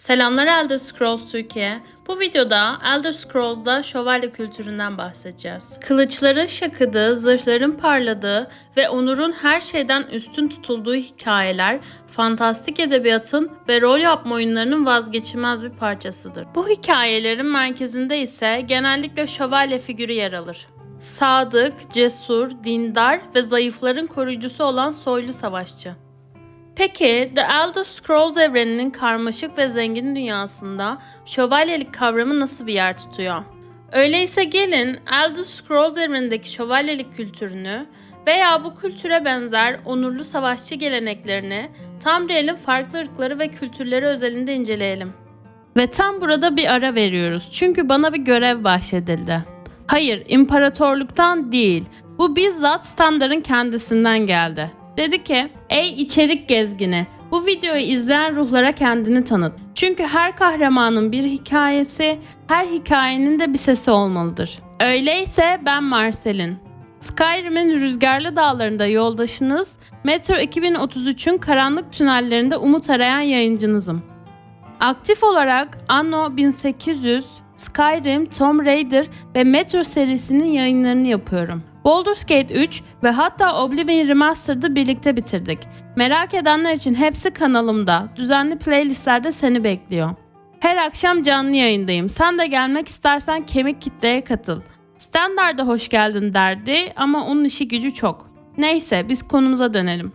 Selamlar Elder Scrolls Türkiye. Bu videoda Elder Scrolls'da şövalye kültüründen bahsedeceğiz. Kılıçların şakıdığı, zırhların parladığı ve onurun her şeyden üstün tutulduğu hikayeler, fantastik edebiyatın ve rol yapma oyunlarının vazgeçilmez bir parçasıdır. Bu hikayelerin merkezinde ise genellikle şövalye figürü yer alır. Sadık, cesur, dindar ve zayıfların koruyucusu olan soylu savaşçı. Peki The Elder Scrolls evreninin karmaşık ve zengin dünyasında şövalyelik kavramı nasıl bir yer tutuyor? Öyleyse gelin Elder Scrolls evrenindeki şövalyelik kültürünü veya bu kültüre benzer onurlu savaşçı geleneklerini Tamriel'in farklı ırkları ve kültürleri özelinde inceleyelim. Ve tam burada bir ara veriyoruz çünkü bana bir görev bahşedildi. Hayır, imparatorluktan değil. Bu bizzat standarın kendisinden geldi. Dedi ki, ey içerik gezgini, bu videoyu izleyen ruhlara kendini tanıt. Çünkü her kahramanın bir hikayesi, her hikayenin de bir sesi olmalıdır. Öyleyse ben Marcel'in. Skyrim'in rüzgarlı dağlarında yoldaşınız, Metro 2033'ün karanlık tünellerinde umut arayan yayıncınızım. Aktif olarak Anno 1800, Skyrim, Tomb Raider ve Metro serisinin yayınlarını yapıyorum. Baldur's Gate 3 ve hatta Oblivion Remastered'ı birlikte bitirdik. Merak edenler için hepsi kanalımda. Düzenli playlistlerde seni bekliyor. Her akşam canlı yayındayım. Sen de gelmek istersen kemik kitleye katıl. Standard'a hoş geldin derdi ama onun işi gücü çok. Neyse biz konumuza dönelim.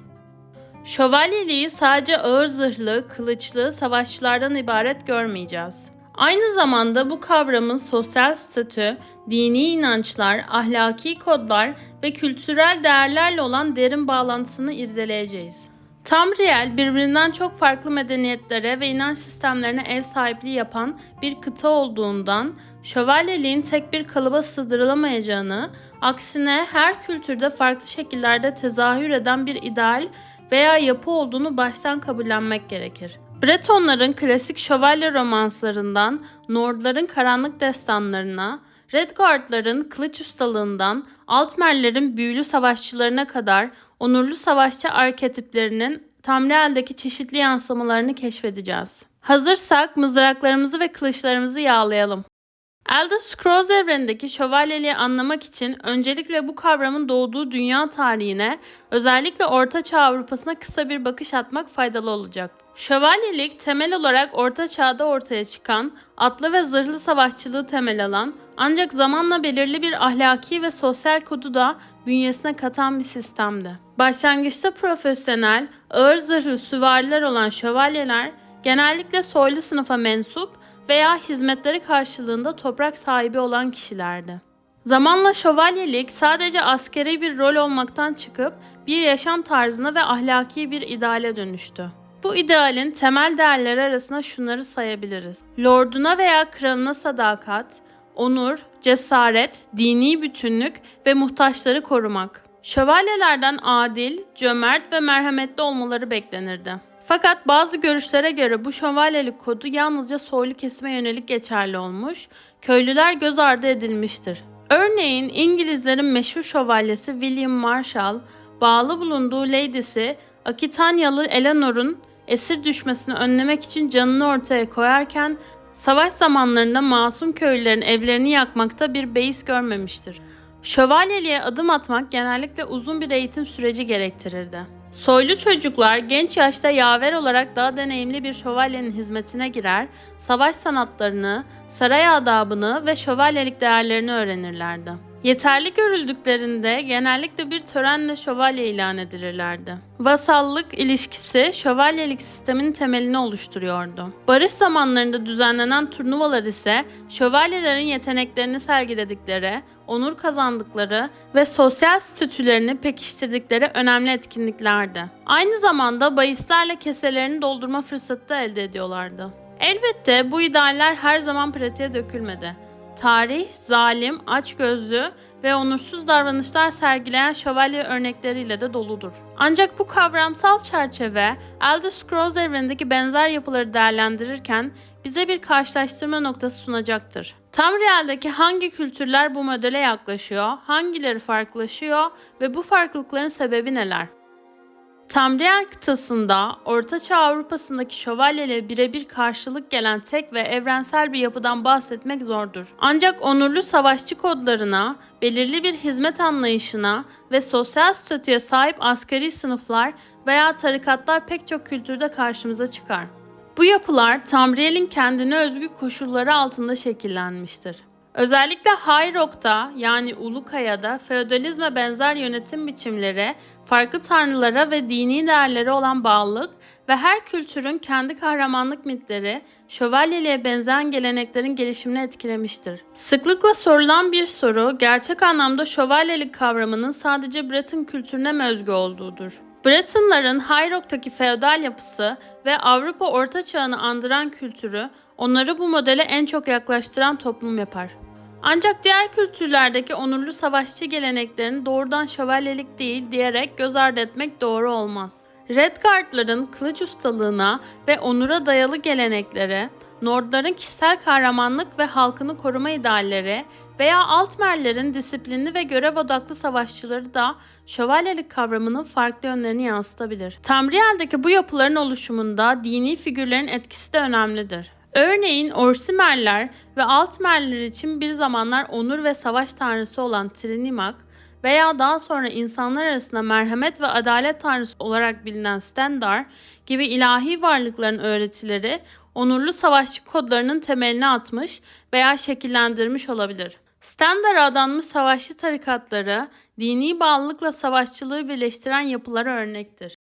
Şövalyeliği sadece ağır zırhlı, kılıçlı savaşçılardan ibaret görmeyeceğiz. Aynı zamanda bu kavramın sosyal statü, dini inançlar, ahlaki kodlar ve kültürel değerlerle olan derin bağlantısını irdeleyeceğiz. Tamriel birbirinden çok farklı medeniyetlere ve inanç sistemlerine ev sahipliği yapan bir kıta olduğundan şövalyeliğin tek bir kalıba sığdırılamayacağını, aksine her kültürde farklı şekillerde tezahür eden bir ideal veya yapı olduğunu baştan kabullenmek gerekir. Bretonların klasik şövalye romanslarından Nordların karanlık destanlarına, Redguardların kılıç ustalığından Altmerlerin büyülü savaşçılarına kadar onurlu savaşçı arketiplerinin Tamriel'deki çeşitli yansımalarını keşfedeceğiz. Hazırsak mızraklarımızı ve kılıçlarımızı yağlayalım. Elder Scrolls evrenindeki şövalyeliği anlamak için öncelikle bu kavramın doğduğu dünya tarihine, özellikle Orta Çağ Avrupa'sına kısa bir bakış atmak faydalı olacak. Şövalyelik temel olarak Orta Çağ'da ortaya çıkan, atlı ve zırhlı savaşçılığı temel alan, ancak zamanla belirli bir ahlaki ve sosyal kodu da bünyesine katan bir sistemdi. Başlangıçta profesyonel, ağır zırhlı süvariler olan şövalyeler, genellikle soylu sınıfa mensup veya hizmetleri karşılığında toprak sahibi olan kişilerdi. Zamanla şövalyelik sadece askeri bir rol olmaktan çıkıp bir yaşam tarzına ve ahlaki bir ideale dönüştü. Bu idealin temel değerleri arasında şunları sayabiliriz. Lorduna veya kralına sadakat, onur, cesaret, dini bütünlük ve muhtaçları korumak. Şövalyelerden adil, cömert ve merhametli olmaları beklenirdi. Fakat bazı görüşlere göre bu şövalyelik kodu yalnızca soylu kesime yönelik geçerli olmuş, köylüler göz ardı edilmiştir. Örneğin İngilizlerin meşhur şövalyesi William Marshall, bağlı bulunduğu lady'si Akitanyalı Eleanor'un esir düşmesini önlemek için canını ortaya koyarken savaş zamanlarında masum köylülerin evlerini yakmakta bir beis görmemiştir. Şövalyeliğe adım atmak genellikle uzun bir eğitim süreci gerektirirdi. Soylu çocuklar genç yaşta yaver olarak daha deneyimli bir şövalyenin hizmetine girer, savaş sanatlarını, saray adabını ve şövalyelik değerlerini öğrenirlerdi. Yeterli görüldüklerinde genellikle bir törenle şövalye ilan edilirlerdi. Vasallık ilişkisi şövalyelik sistemin temelini oluşturuyordu. Barış zamanlarında düzenlenen turnuvalar ise şövalyelerin yeteneklerini sergiledikleri, onur kazandıkları ve sosyal statülerini pekiştirdikleri önemli etkinliklerdi. Aynı zamanda bahislerle keselerini doldurma fırsatı da elde ediyorlardı. Elbette bu idealler her zaman pratiğe dökülmedi. Tarih, zalim, açgözlü ve onursuz davranışlar sergileyen şövalye örnekleriyle de doludur. Ancak bu kavramsal çerçeve Elder Scrolls evrenindeki benzer yapıları değerlendirirken bize bir karşılaştırma noktası sunacaktır. Tamriel'deki hangi kültürler bu modele yaklaşıyor, hangileri farklılaşıyor ve bu farklılıkların sebebi neler? Tamriel kıtasında Ortaçağ Avrupa'sındaki şövalyeyle birebir karşılık gelen tek ve evrensel bir yapıdan bahsetmek zordur. Ancak onurlu savaşçı kodlarına, belirli bir hizmet anlayışına ve sosyal statüye sahip askeri sınıflar veya tarikatlar pek çok kültürde karşımıza çıkar. Bu yapılar Tamriel'in kendine özgü koşulları altında şekillenmiştir. Özellikle High Rock'ta yani Ulukaya'da feodalizme benzer yönetim biçimleri, farklı tanrılara ve dini değerlere olan bağlılık ve her kültürün kendi kahramanlık mitleri, şövalyeliğe benzeyen geleneklerin gelişimini etkilemiştir. Sıklıkla sorulan bir soru, gerçek anlamda şövalyelik kavramının sadece Breton kültürüne mi özgü olduğudur. Bretonların High Rock'taki feodal yapısı ve Avrupa Orta Çağ'ını andıran kültürü onları bu modele en çok yaklaştıran toplum yapar. Ancak diğer kültürlerdeki onurlu savaşçı geleneklerini doğrudan şövalyelik değil diyerek göz ardı etmek doğru olmaz. Redguardların kılıç ustalığına ve onura dayalı geleneklere, Nordların kişisel kahramanlık ve halkını koruma idealleri veya Altmerlerin disiplinli ve görev odaklı savaşçıları da şövalyelik kavramının farklı yönlerini yansıtabilir. Tamriel'deki bu yapıların oluşumunda dini figürlerin etkisi de önemlidir. Örneğin Orsimerler ve Altmerler için bir zamanlar onur ve savaş tanrısı olan Trinimak veya daha sonra insanlar arasında merhamet ve adalet tanrısı olarak bilinen Stendar gibi ilahi varlıkların öğretileri onurlu savaşçı kodlarının temelini atmış veya şekillendirmiş olabilir. Stendar'a adanmış savaşçı tarikatları, dini bağlılıkla savaşçılığı birleştiren yapılara örnektir.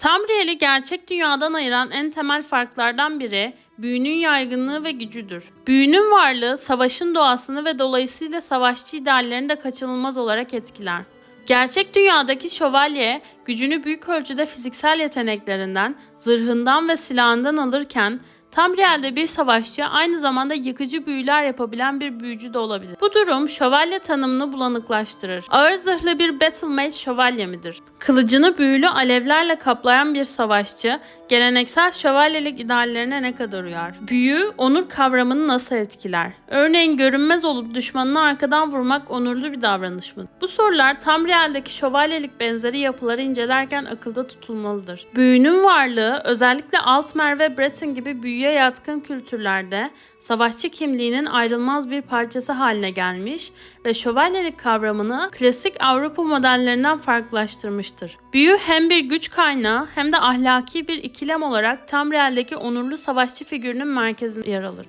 Tamriel'i gerçek dünyadan ayıran en temel farklardan biri büyünün yaygınlığı ve gücüdür. Büyünün varlığı savaşın doğasını ve dolayısıyla savaşçı ideallerini de kaçınılmaz olarak etkiler. Gerçek dünyadaki şövalye gücünü büyük ölçüde fiziksel yeteneklerinden, zırhından ve silahından alırken Tamriel'de bir savaşçı aynı zamanda yıkıcı büyüler yapabilen bir büyücü de olabilir. Bu durum şövalye tanımını bulanıklaştırır. Ağır zırhlı bir battle mage şövalye midir? Kılıcını büyülü alevlerle kaplayan bir savaşçı geleneksel şövalyelik ideallerine ne kadar uyar? Büyü, onur kavramını nasıl etkiler? Örneğin görünmez olup düşmanını arkadan vurmak onurlu bir davranış mı? Bu sorular Tamriel'deki şövalyelik benzeri yapıları incelerken akılda tutulmalıdır. Büyünün varlığı özellikle Altmer ve Breton gibi büyüye yatkın kültürlerde savaşçı kimliğinin ayrılmaz bir parçası haline gelmiş ve şövalyelik kavramını klasik Avrupa modellerinden farklılaştırmıştır. Büyü hem bir güç kaynağı hem de ahlaki bir ikilem olarak Tamriel'deki onurlu savaşçı figürünün merkezinde yer alır.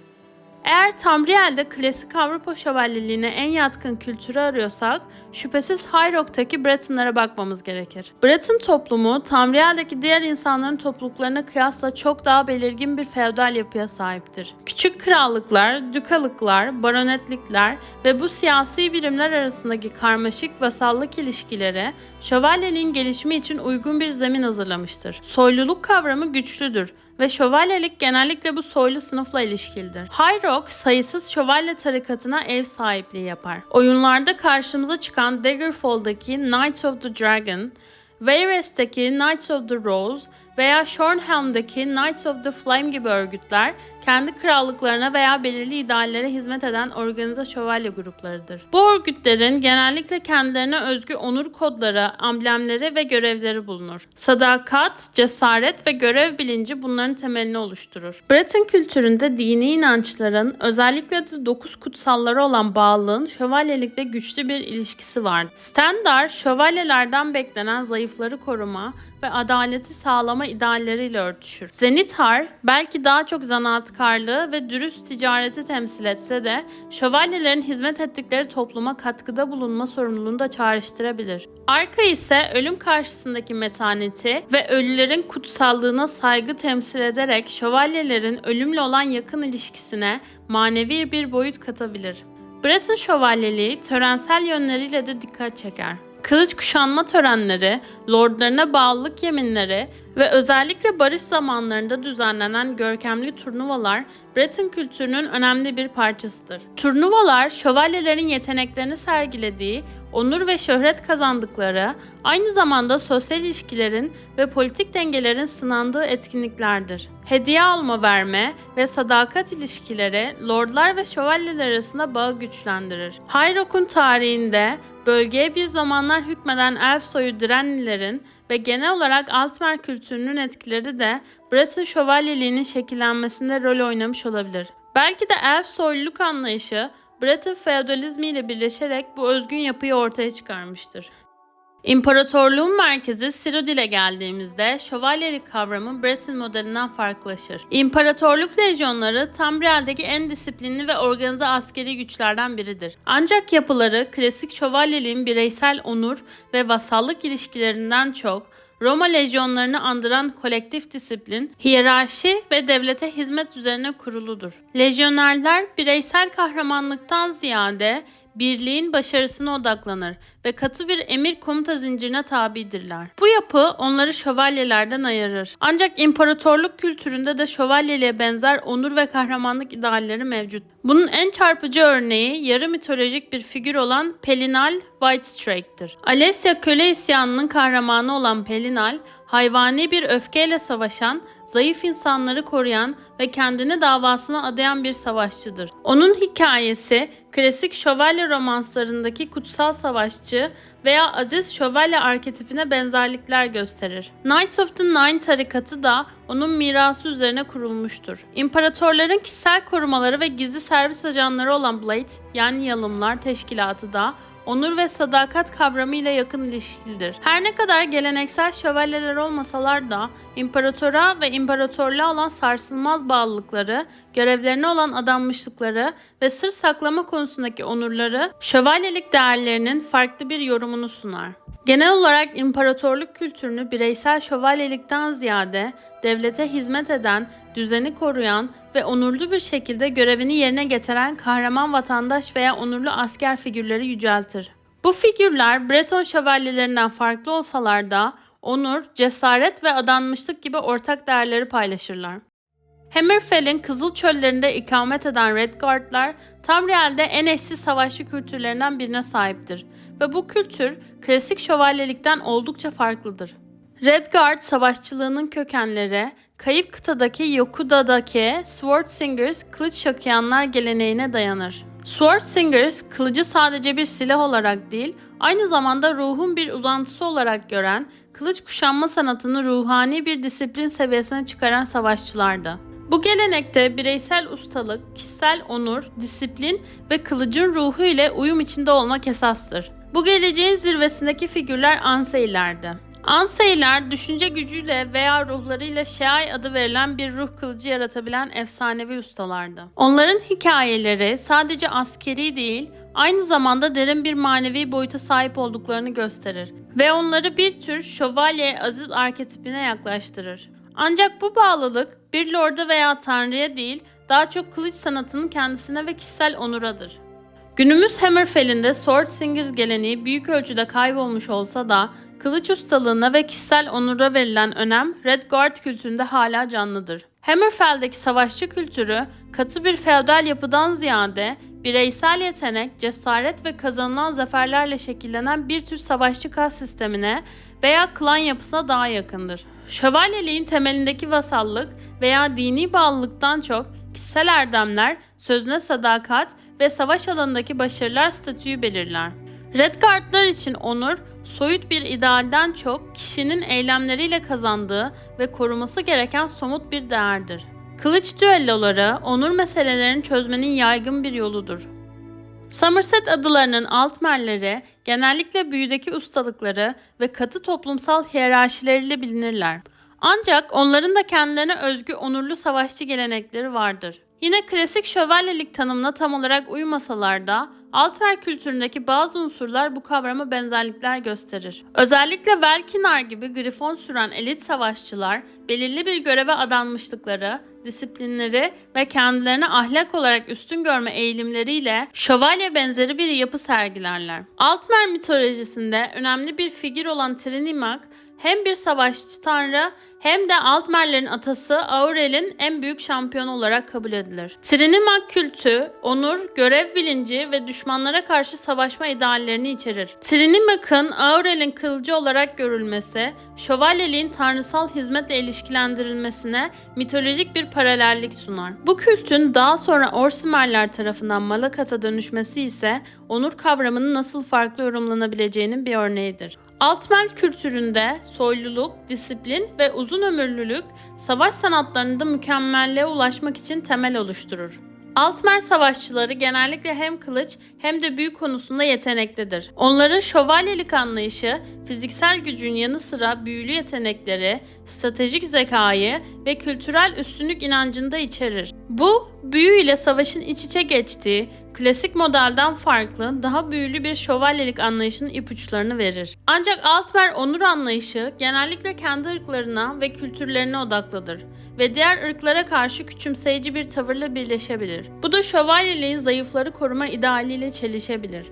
Eğer Tamriel'de klasik Avrupa şövalyeliğine en yatkın kültürü arıyorsak, şüphesiz High Rock'taki Bretonlara bakmamız gerekir. Breton toplumu, Tamriel'deki diğer insanların topluluklarına kıyasla çok daha belirgin bir feodal yapıya sahiptir. Küçük krallıklar, dükalıklar, baronetlikler ve bu siyasi birimler arasındaki karmaşık vasallık ilişkileri, şövalyeliğin gelişimi için uygun bir zemin hazırlamıştır. Soyluluk kavramı güçlüdür ve şövalyelik genellikle bu soylu sınıfla ilişkilidir. High Rock sayısız şövalye tarikatına ev sahipliği yapar. Oyunlarda karşımıza çıkan Daggerfall'daki Knights of the Dragon, Varys'teki Knights of the Rose veya Shornhelm'deki Knights of the Flame gibi örgütler kendi krallıklarına veya belirli ideallere hizmet eden organize şövalye gruplarıdır. Bu örgütlerin genellikle kendilerine özgü onur kodları, amblemleri ve görevleri bulunur. Sadakat, cesaret ve görev bilinci bunların temelini oluşturur. Breton kültüründe dini inançların özellikle de dokuz kutsalları olan bağlılığın şövalyelikle güçlü bir ilişkisi var. Stendar, şövalyelerden beklenen zayıfları koruma ve adaleti sağlama idealleriyle örtüşür. Zenithar belki daha çok zanaatkarlığı ve dürüst ticareti temsil etse de şövalyelerin hizmet ettikleri topluma katkıda bulunma sorumluluğunu da çağrıştırabilir. Arka ise ölüm karşısındaki metaneti ve ölülerin kutsallığına saygı temsil ederek şövalyelerin ölümle olan yakın ilişkisine manevi bir boyut katabilir. Breton şövalyeliği törensel yönleriyle de dikkat çeker. Kılıç kuşanma törenleri, lordlarına bağlılık yeminleri ve özellikle barış zamanlarında düzenlenen görkemli turnuvalar Breton kültürünün önemli bir parçasıdır. Turnuvalar şövalyelerin yeteneklerini sergilediği, onur ve şöhret kazandıkları, aynı zamanda sosyal ilişkilerin ve politik dengelerin sınandığı etkinliklerdir. Hediye alma verme ve sadakat ilişkileri lordlar ve şövalyeler arasında bağı güçlendirir. High Rock'un tarihinde bölgeye bir zamanlar hükmeden elf soyu Direnlilerin ve genel olarak Altmer kültürünün etkileri de Breton şövalyeliğinin şekillenmesinde rol oynamış olabilir. Belki de elf soyluluk anlayışı Breton feodalizmi ile birleşerek bu özgün yapıyı ortaya çıkarmıştır. İmparatorluğun merkezi Cyrodiil'e geldiğimizde şövalyelik kavramı Breton modelinden farklılaşır. İmparatorluk lejyonları Tamriel'deki en disiplinli ve organize askeri güçlerden biridir. Ancak yapıları klasik şövalyeliğin bireysel onur ve vasallık ilişkilerinden çok Roma lejyonlarını andıran kolektif disiplin, hiyerarşi ve devlete hizmet üzerine kuruludur. Lejyonerler bireysel kahramanlıktan ziyade birliğin başarısına odaklanır ve katı bir emir komuta zincirine tabidirler. Bu yapı onları şövalyelerden ayırır. Ancak imparatorluk kültüründe de şövalyeliğe benzer onur ve kahramanlık idealleri mevcut. Bunun en çarpıcı örneği yarı mitolojik bir figür olan Pelinal Whitestrake'tir. Alessia köle isyanının kahramanı olan Pelinal, hayvani bir öfkeyle savaşan, zayıf insanları koruyan ve kendini davasına adayan bir savaşçıdır. Onun hikayesi klasik şövalye romanslarındaki kutsal savaşçı veya aziz şövalye arketipine benzerlikler gösterir. Knights of the Nine tarikatı da onun mirası üzerine kurulmuştur. İmparatorların kişisel korumaları ve gizli servis ajanları olan Blade yani yalımlar teşkilatı da onur ve sadakat kavramıyla yakın ilişkilidir. Her ne kadar geleneksel şövalyeler olmasalar da imparatora ve imparatorluğa olan sarsılmaz bağlılıkları, görevlerine olan adanmışlıkları ve sır saklama konusundaki onurları şövalyelik değerlerinin farklı bir yorumunu sunar. Genel olarak imparatorluk kültürünü bireysel şövalyelikten ziyade devlete hizmet eden, düzeni koruyan ve onurlu bir şekilde görevini yerine getiren kahraman vatandaş veya onurlu asker figürleri yüceltir. Bu figürler Breton şövalyelerinden farklı olsalar da onur, cesaret ve adanmışlık gibi ortak değerleri paylaşırlar. Hammerfell'in kızıl çöllerinde ikamet eden Redguardlar, Tamriel'de en eşsiz savaşçı kültürlerinden birine sahiptir ve bu kültür klasik şövalyelikten oldukça farklıdır. Redguard savaşçılığının kökenleri, kayıp kıtadaki Yokuda'daki Sword Singers kılıç şakıyanlar geleneğine dayanır. Sword Singers, kılıcı sadece bir silah olarak değil, aynı zamanda ruhun bir uzantısı olarak gören, kılıç kuşanma sanatını ruhani bir disiplin seviyesine çıkaran savaşçılardı. Bu gelenekte bireysel ustalık, kişisel onur, disiplin ve kılıcın ruhu ile uyum içinde olmak esastır. Bu geleceğin zirvesindeki figürler Ansei'lerdi. Ansei'ler düşünce gücüyle veya ruhlarıyla Şeai adı verilen bir ruh kılıcı yaratabilen efsanevi ustalardı. Onların hikayeleri sadece askeri değil, aynı zamanda derin bir manevi boyuta sahip olduklarını gösterir ve onları bir tür şövalye aziz arketipine yaklaştırır. Ancak bu bağlılık bir lorda veya tanrıya değil, daha çok kılıç sanatının kendisine ve kişisel onuradır. Günümüz Hammerfell'inde Sword Singers geleneği büyük ölçüde kaybolmuş olsa da kılıç ustalığına ve kişisel onura verilen önem Redguard kültüründe hala canlıdır. Hammerfell'deki savaşçı kültürü katı bir feodal yapıdan ziyade bireysel yetenek, cesaret ve kazanılan zaferlerle şekillenen bir tür savaşçı kas sistemine veya klan yapısına daha yakındır. Şövalyeliğin temelindeki vasallık veya dini bağlılıktan çok kişisel erdemler, sözüne sadakat ve savaş alanındaki başarılar statüyü belirler. Redguardlar için onur, soyut bir idealden çok kişinin eylemleriyle kazandığı ve koruması gereken somut bir değerdir. Kılıç düelloları, onur meselelerini çözmenin yaygın bir yoludur. Somerset adılarının altmerleri genellikle büyüdeki ustalıkları ve katı toplumsal hiyerarşileriyle bilinirler. Ancak onların da kendilerine özgü onurlu savaşçı gelenekleri vardır. Yine klasik şövalyelik tanımına tam olarak uymasalar da Altmer kültüründeki bazı unsurlar bu kavrama benzerlikler gösterir. Özellikle Velkinar gibi grifon süren elit savaşçılar belirli bir göreve adanmışlıkları, disiplinleri ve kendilerini ahlak olarak üstün görme eğilimleriyle şövalye benzeri bir yapı sergilerler. Altmer mitolojisinde önemli bir figür olan Trinimak hem bir savaşçı tanrı hem de Altmerlerin atası Aurel'in en büyük şampiyonu olarak kabul edilir. Trinimak kültü, onur, görev bilinci ve düşmanlara karşı savaşma ideallerini içerir. Trinimak'ın Aurel'in kılıcı olarak görülmesi, şövalyeliğin tanrısal hizmetle ilişkilendirilmesine mitolojik bir paralellik sunar. Bu kültün daha sonra Orsimerler tarafından Malakat'a dönüşmesi ise onur kavramının nasıl farklı yorumlanabileceğinin bir örneğidir. Altmel kültüründe soyluluk, disiplin ve uzun ömürlülük savaş sanatlarında mükemmelliğe ulaşmak için temel oluşturur. Altmer savaşçıları genellikle hem kılıç hem de büyü konusunda yeteneklidir. Onların şövalyelik anlayışı, fiziksel gücün yanı sıra büyülü yetenekleri, stratejik zekayı ve kültürel üstünlük inancını da içerir. Bu, büyü ile savaşın iç içe geçtiği, klasik modelden farklı, daha büyülü bir şövalyelik anlayışının ipuçlarını verir. Ancak Altmer onur anlayışı genellikle kendi ırklarına ve kültürlerine odaklıdır ve diğer ırklara karşı küçümseyici bir tavırla birleşebilir. Bu da şövalyeliğin zayıfları koruma idealiyle çelişebilir.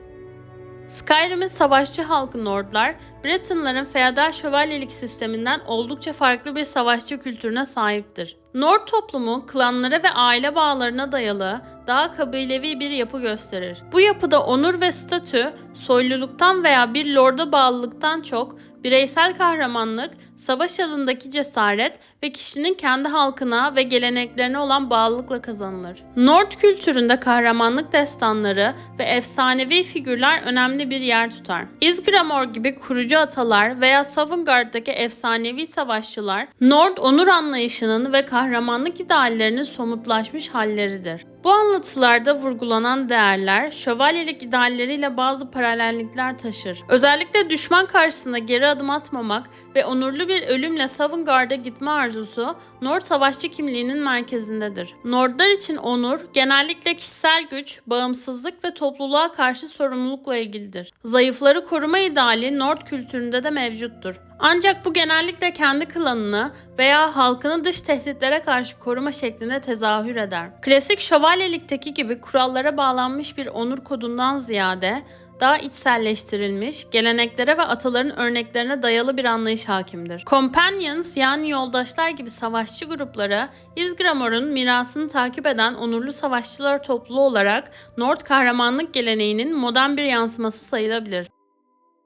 Skyrim'in savaşçı halkı Nordlar, Bretonların feodal şövalyelik sisteminden oldukça farklı bir savaşçı kültürüne sahiptir. Nord toplumu klanlara ve aile bağlarına dayalı daha kabilevi bir yapı gösterir. Bu yapıda onur ve statü soyluluktan veya bir lorda bağlılıktan çok bireysel kahramanlık, savaş alanındaki cesaret ve kişinin kendi halkına ve geleneklerine olan bağlılıkla kazanılır. Nord kültüründe kahramanlık destanları ve efsanevi figürler önemli bir yer tutar. Isgramor gibi kurucu atalar veya Sovngarde'daki efsanevi savaşçılar Nord onur anlayışının ve kahramanlık ideallerinin somutlaşmış halleridir. Bu anlatılarda vurgulanan değerler, şövalyelik idealleriyle bazı paralellikler taşır. Özellikle düşman karşısında geri adım atmamak ve onurlu bir ölümle Sovngarde'a gitme arzusu, Nord savaşçı kimliğinin merkezindedir. Nordlar için onur, genellikle kişisel güç, bağımsızlık ve topluluğa karşı sorumlulukla ilgilidir. Zayıfları koruma ideali Nord kültüründe de mevcuttur. Ancak bu genellikle kendi klanını veya halkını dış tehditlere karşı koruma şeklinde tezahür eder. Klasik şövalyelikteki gibi kurallara bağlanmış bir onur kodundan ziyade daha içselleştirilmiş, geleneklere ve ataların örneklerine dayalı bir anlayış hakimdir. Companions yani yoldaşlar gibi savaşçı grupları Isgramor'un mirasını takip eden onurlu savaşçılar topluluğu olarak Nord kahramanlık geleneğinin modern bir yansıması sayılabilir.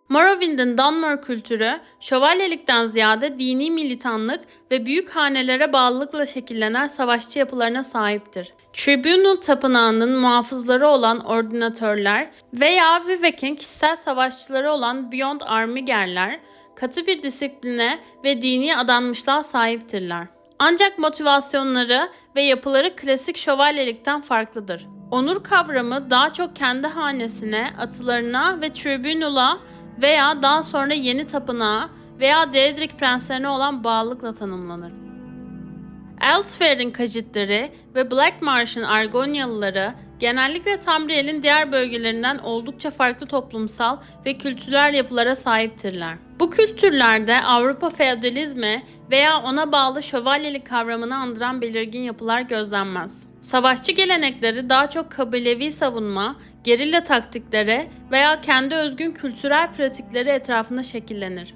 Morrowind'in Dunmer kültürü, şövalyelikten ziyade dini militanlık ve büyük hanelere bağlılıkla şekillenen savaşçı yapılarına sahiptir. Tribunal tapınağının muhafızları olan ordinatörler veya Vivek'in kişisel savaşçıları olan Beyond Armigerler, katı bir disipline ve dini adanmışlığa sahiptirler. Ancak motivasyonları ve yapıları klasik şövalyelikten farklıdır. Onur kavramı daha çok kendi hanesine, atılarına ve tribunal'a veya daha sonra yeni tapınağa veya Daedric prenslerine olan bağlılıkla tanımlanır. Elsewhere'in Kajitleri ve Black Marsh'ın Argonyalıları genellikle Tamriel'in diğer bölgelerinden oldukça farklı toplumsal ve kültürel yapılara sahiptirler. Bu kültürlerde Avrupa feodalizmi veya ona bağlı şövalyelik kavramını andıran belirgin yapılar gözlenmez. Savaşçı gelenekleri daha çok kabilevi savunma, gerilla taktikleri veya kendi özgün kültürel pratikleri etrafında şekillenir.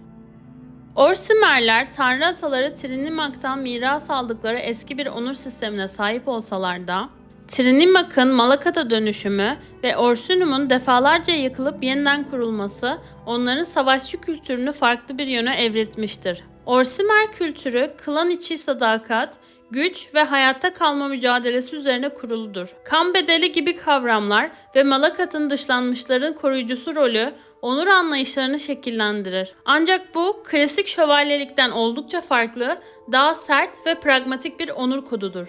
Orsimerler, tanrı ataları Trinimak'tan miras aldıkları eski bir onur sistemine sahip olsalar da, Trinimak'ın Malakat'a dönüşümü ve Orsunum'un defalarca yıkılıp yeniden kurulması onların savaşçı kültürünü farklı bir yöne evrilmiştir. Orsimer kültürü klan içi sadakat, güç ve hayatta kalma mücadelesi üzerine kuruludur. Kan bedeli gibi kavramlar ve Malakat'ın dışlanmışların koruyucusu rolü onur anlayışlarını şekillendirir. Ancak bu klasik şövalyelikten oldukça farklı, daha sert ve pragmatik bir onur kodudur.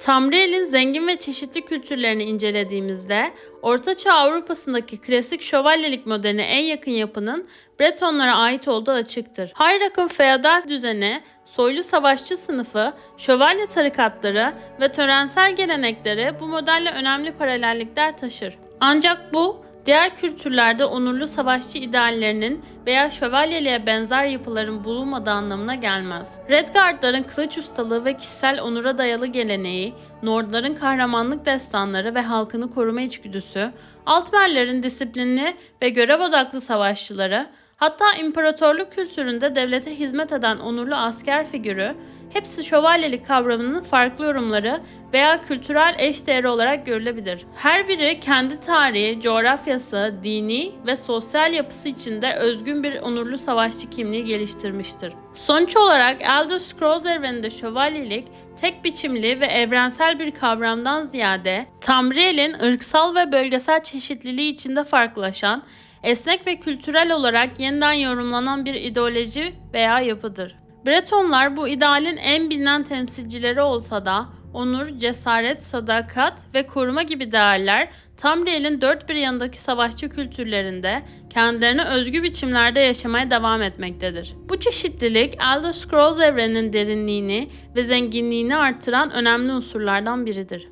Tamriel'in zengin ve çeşitli kültürlerini incelediğimizde Ortaçağ Avrupa'sındaki klasik şövalyelik modeline en yakın yapının Bretonlara ait olduğu açıktır. Hayrak'ın feodal düzeni, soylu savaşçı sınıfı, şövalye tarikatları ve törensel gelenekleri bu modelle önemli paralellikler taşır. Ancak bu diğer kültürlerde onurlu savaşçı ideallerinin veya şövalyeliğe benzer yapıların bulunmadığı anlamına gelmez. Redguardların kılıç ustalığı ve kişisel onura dayalı geleneği, Nordların kahramanlık destanları ve halkını koruma içgüdüsü, Altmerlerin disiplinli ve görev odaklı savaşçıları, Hatta imparatorluk kültüründe devlete hizmet eden onurlu asker figürü, hepsi şövalyelik kavramının farklı yorumları veya kültürel eşdeğeri olarak görülebilir. Her biri kendi tarihi, coğrafyası, dini ve sosyal yapısı içinde özgün bir onurlu savaşçı kimliği geliştirmiştir. Sonuç olarak Elder Scrolls evreninde şövalyelik tek biçimli ve evrensel bir kavramdan ziyade Tamriel'in ırksal ve bölgesel çeşitliliği içinde farklılaşan, esnek ve kültürel olarak yeniden yorumlanan bir ideoloji veya yapıdır. Bretonlar bu idealin en bilinen temsilcileri olsa da onur, cesaret, sadakat ve koruma gibi değerler Tamriel'in dört bir yanındaki savaşçı kültürlerinde kendilerine özgü biçimlerde yaşamaya devam etmektedir. Bu çeşitlilik Elder Scrolls evreninin derinliğini ve zenginliğini artıran önemli unsurlardan biridir.